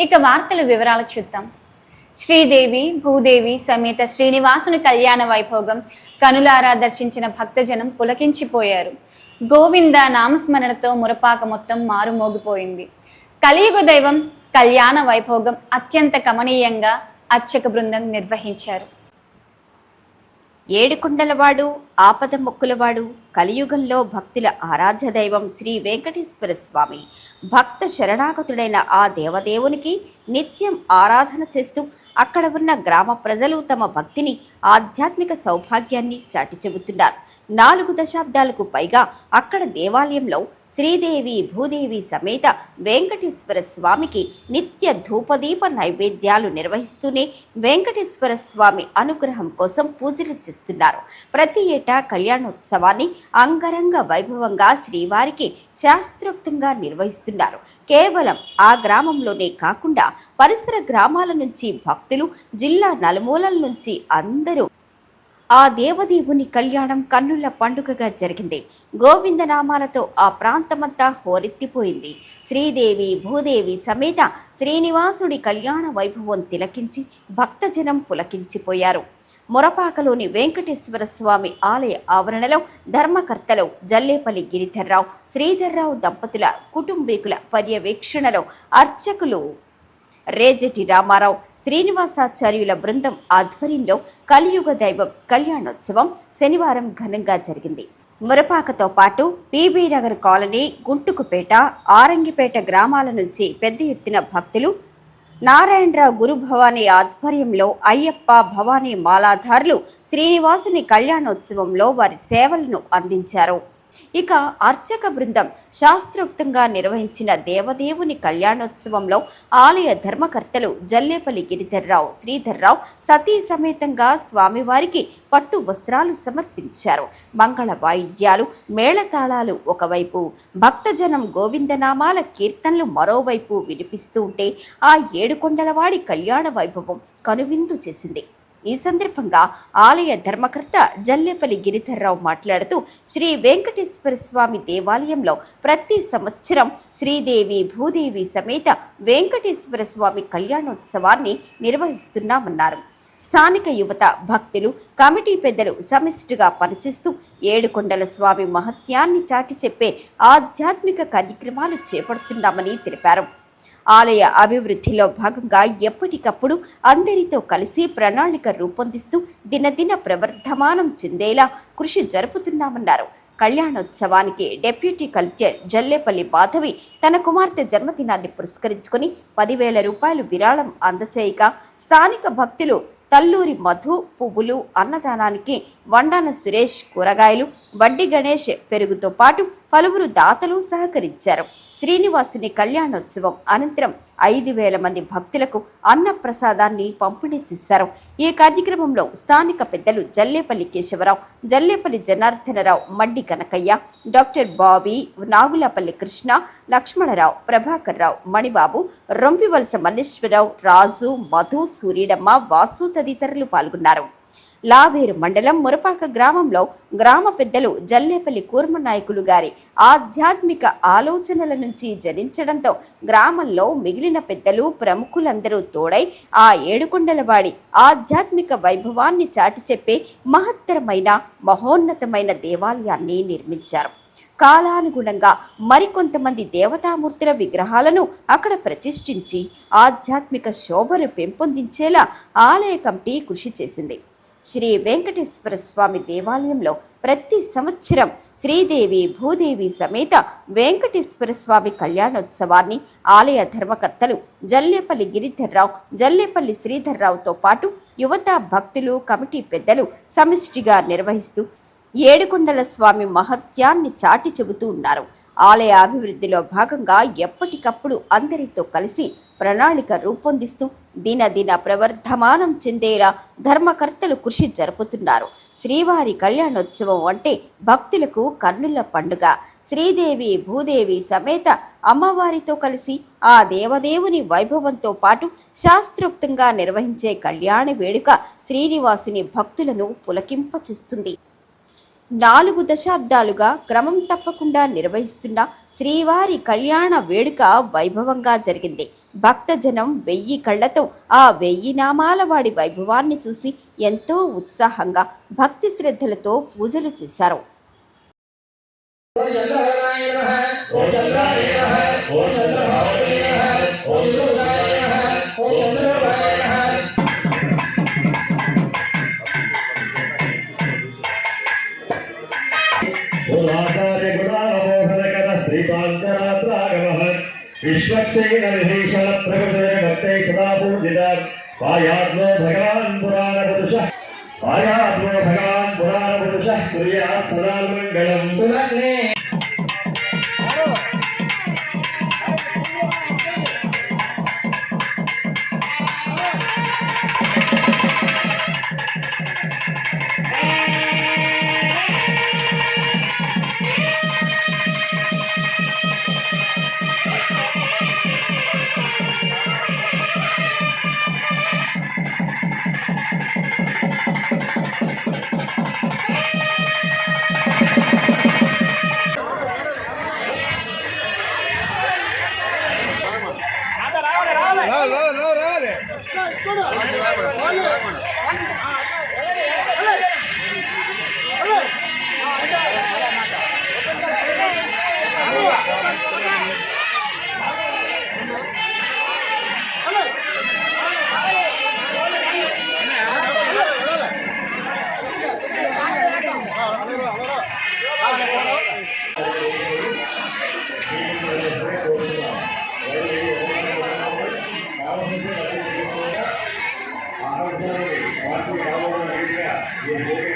ఇక వార్తల వివరాలు చూద్దాం. శ్రీదేవి భూదేవి సమేత శ్రీనివాసుని కళ్యాణ వైభోగం కనులారా దర్శించిన భక్తజనం పులకించిపోయారు. గోవింద నామస్మరణతో మురపాక మొత్తం మారుమోగిపోయింది. కలియుగ దైవం కళ్యాణ వైభోగం అత్యంత కమనీయంగా అర్చక బృందం నిర్వహించారు. ఏడుకొండలవాడు ఆపద మొక్కులవాడు కలియుగంలో భక్తుల ఆరాధ్య దైవం శ్రీ వెంకటేశ్వర స్వామి. భక్త శరణాగతుడైన ఆ దేవదేవునికి నిత్యం ఆరాధన చేస్తూ అక్కడ ఉన్న గ్రామ ప్రజలు తమ భక్తిని ఆధ్యాత్మిక సౌభాగ్యాన్ని చాటి చెబుతున్నారు. నాలుగు దశాబ్దాలకు పైగా అక్కడ దేవాలయంలో శ్రీదేవి భూదేవి సమేత వెంకటేశ్వర స్వామికి నిత్య ధూపదీప నైవేద్యాలు నిర్వహిస్తూనే వెంకటేశ్వర స్వామి అనుగ్రహం కోసం పూజలు చేస్తున్నారు. ప్రతి ఏటా కళ్యాణోత్సవాన్ని అంగరంగ వైభవంగా శ్రీవారికి శాస్త్రోక్తంగా నిర్వహిస్తున్నారు. కేవలం ఆ గ్రామంలోనే కాకుండా పరిసర గ్రామాల నుంచి భక్తులు జిల్లా నలుమూలల నుంచి అందరూ ఆ దేవదేవుని కళ్యాణం కన్నుల పండుగగా జరిగింది. గోవిందనామాలతో ఆ ప్రాంతమంతా హోరెత్తిపోయింది. శ్రీదేవి భూదేవి సమేత శ్రీనివాసుడి కళ్యాణ వైభవం తిలకించి భక్తజనం పులకించిపోయారు. మొరపాకలోని వెంకటేశ్వర స్వామి ఆలయ ఆవరణలో ధర్మకర్తలు జల్లేపల్లి గిరిధర్రావు శ్రీధర్రావు దంపతుల కుటుంబీకుల పర్యవేక్షణలో అర్చకులు రేజటి రామారావు శ్రీనివాసాచార్యుల బృందం ఆధ్వర్యంలో కలియుగ దైవం కళ్యాణోత్సవం శనివారం ఘనంగా జరిగింది. మురపాకతో పాటు పీబీ నగర్ కాలనీ గుంటుకుపేట ఆరంగిపేట గ్రామాల నుంచి పెద్ద ఎత్తున భక్తులు నారాయణరావు గురు భవానీ ఆధ్వర్యంలో అయ్యప్ప భవానీ మాలాధారులు శ్రీనివాసుని కళ్యాణోత్సవంలో వారి సేవలను అందించారు. ఇక అర్చక బృందం శాస్త్రోక్తంగా నిర్వహించిన దేవదేవుని కళ్యాణోత్సవంలో ఆలయ ధర్మకర్తలు జల్లేపల్లి గిరిధర్రావు శ్రీధర్రావు సతీ సమేతంగా స్వామివారికి పట్టు వస్త్రాలు సమర్పించారు. మంగళ వాయిద్యాలు మేళతాళాలు ఒకవైపు భక్తజనం గోవిందనామాల కీర్తనలు మరోవైపు వినిపిస్తూ ఉంటే ఆ ఏడుకొండలవాడి కళ్యాణ వైభవం కనువిందు చేసింది. ఈ సందర్భంగా ఆలయ ధర్మకర్త జల్లేపల్లి గిరిధర్రావు మాట్లాడుతూ శ్రీ వెంకటేశ్వర స్వామి దేవాలయంలో ప్రతి సంవత్సరం శ్రీదేవి భూదేవి సమేత వెంకటేశ్వర స్వామి కళ్యాణోత్సవాన్ని నిర్వహిస్తున్నామన్నారు. స్థానిక యువత భక్తులు కమిటీ పెద్దలు సమిష్టిగా పనిచేస్తూ ఏడుకొండల స్వామి మహత్యాన్ని చాటి చెప్పే ఆధ్యాత్మిక కార్యక్రమాలు చేపడుతున్నామని తెలిపారు. ఆలయ అభివృద్ధిలో భాగంగా ఎప్పటికప్పుడు అందరితో కలిసి ప్రణాళిక రూపొందిస్తూ దినదిన ప్రవర్ధమానం చెందేలా కృషి జరుపుతున్నామన్నారు. కళ్యాణోత్సవానికి డెప్యూటీ కలెక్టర్ జల్లేపల్లి మాధవి తన కుమార్తె జన్మదినాన్ని పురస్కరించుకుని పదివేల రూపాయలు విరాళం అందచేయగా స్థానిక భక్తులు తల్లూరి మధు పువ్వులు అన్నదానానికి వండాన సురేష్ కూరగాయలు వడ్డీ గణేష్ పెరుగుతో పాటు పలువురు దాతలు సహకరించారు. శ్రీనివాసుని కళ్యాణోత్సవం అనంతరం ఐదు వేల మంది భక్తులకు అన్నప్రసాదాన్ని పంపిణీ చేశారు. ఈ కార్యక్రమంలో స్థానిక పెద్దలు జల్లేపల్లి కేశవరావు జల్లేపల్లి జనార్దనరావు మడ్డి కనకయ్య డాక్టర్ బాబీ నాగులపల్లి కృష్ణ లక్ష్మణరావు ప్రభాకర్ రావు మణిబాబు రొంపివలస మల్లేశ్వరరావు రాజు మధు సూర్యుడమ్మ వాసు తదితరులు పాల్గొన్నారు. లావేరు మండలం మురపాక గ్రామంలో గ్రామ పెద్దలు జల్లేపల్లి కూర్మ నాయకులు గారి ఆధ్యాత్మిక ఆలోచనల నుంచి జనించడంతో గ్రామంలో మిగిలిన పెద్దలు ప్రముఖులందరూ తోడై ఆ ఏడుకొండలవాడి ఆధ్యాత్మిక వైభవాన్ని చాటి చెప్పే మహత్తరమైన మహోన్నతమైన దేవాలయాన్ని నిర్మించారు. కాలానుగుణంగా మరికొంతమంది దేవతామూర్తుల విగ్రహాలను అక్కడ ప్రతిష్ఠించి ఆధ్యాత్మిక శోభను పెంపొందించేలా ఆలయ కమిటీ కృషి చేసింది. శ్రీ వెంకటేశ్వర స్వామి దేవాలయంలో ప్రతి సంవత్సరం శ్రీదేవి భూదేవి సమేత వెంకటేశ్వర స్వామి కళ్యాణోత్సవాన్ని ఆలయ ధర్మకర్తలు జల్లేపల్లి గిరిధర్రావు జల్లేపల్లి శ్రీధర్రావుతో పాటు యువత భక్తులు కమిటీ పెద్దలు సమిష్టిగా నిర్వహిస్తూ ఏడుకొండల స్వామి మహత్యాన్ని చాటి చెబుతూ ఉన్నారు. ఆలయ అభివృద్ధిలో భాగంగా ఎప్పటికప్పుడు అందరితో కలిసి ప్రణాళిక రూపొందిస్తూ దినదిన ప్రవర్ధమానం చెందేలా ధర్మకర్తలు కృషి జరుపుతున్నారు. శ్రీవారి కళ్యాణోత్సవం అంటే భక్తులకు కన్నుల పండుగ. శ్రీదేవి భూదేవి సమేత అమ్మవారితో కలిసి ఆ దేవదేవుని వైభవంతో పాటు శాస్త్రోక్తంగా నిర్వహించే కళ్యాణ వేడుక శ్రీనివాసుని భక్తులను పులకింపచేస్తుంది. నాలుగు దశాబ్దాలుగా క్రమం తప్పకుండా నిర్వహిస్తున్న శ్రీవారి కళ్యాణ వేడుక వైభవంగా జరిగింది భక్తజనం వెయ్యి కళ్ళతో ఆ వెయ్యి నామాల వాడి వైభవాన్ని చూసి ఎంతో ఉత్సాహంగా భక్తి శ్రద్ధలతో పూజలు చేశారు పూర్వాచార్య విశ్వక్షేణ విభీషణ ప్రకృతి భక్తై సదా పూజిత। పాయాత్మో భగవాన్ పురాణ పురుష పాయాత్మో భగవాన్ పురాణ పురుష కుర్యాత్ సదా మంగళం సులగ్నే Vamos. Yeah.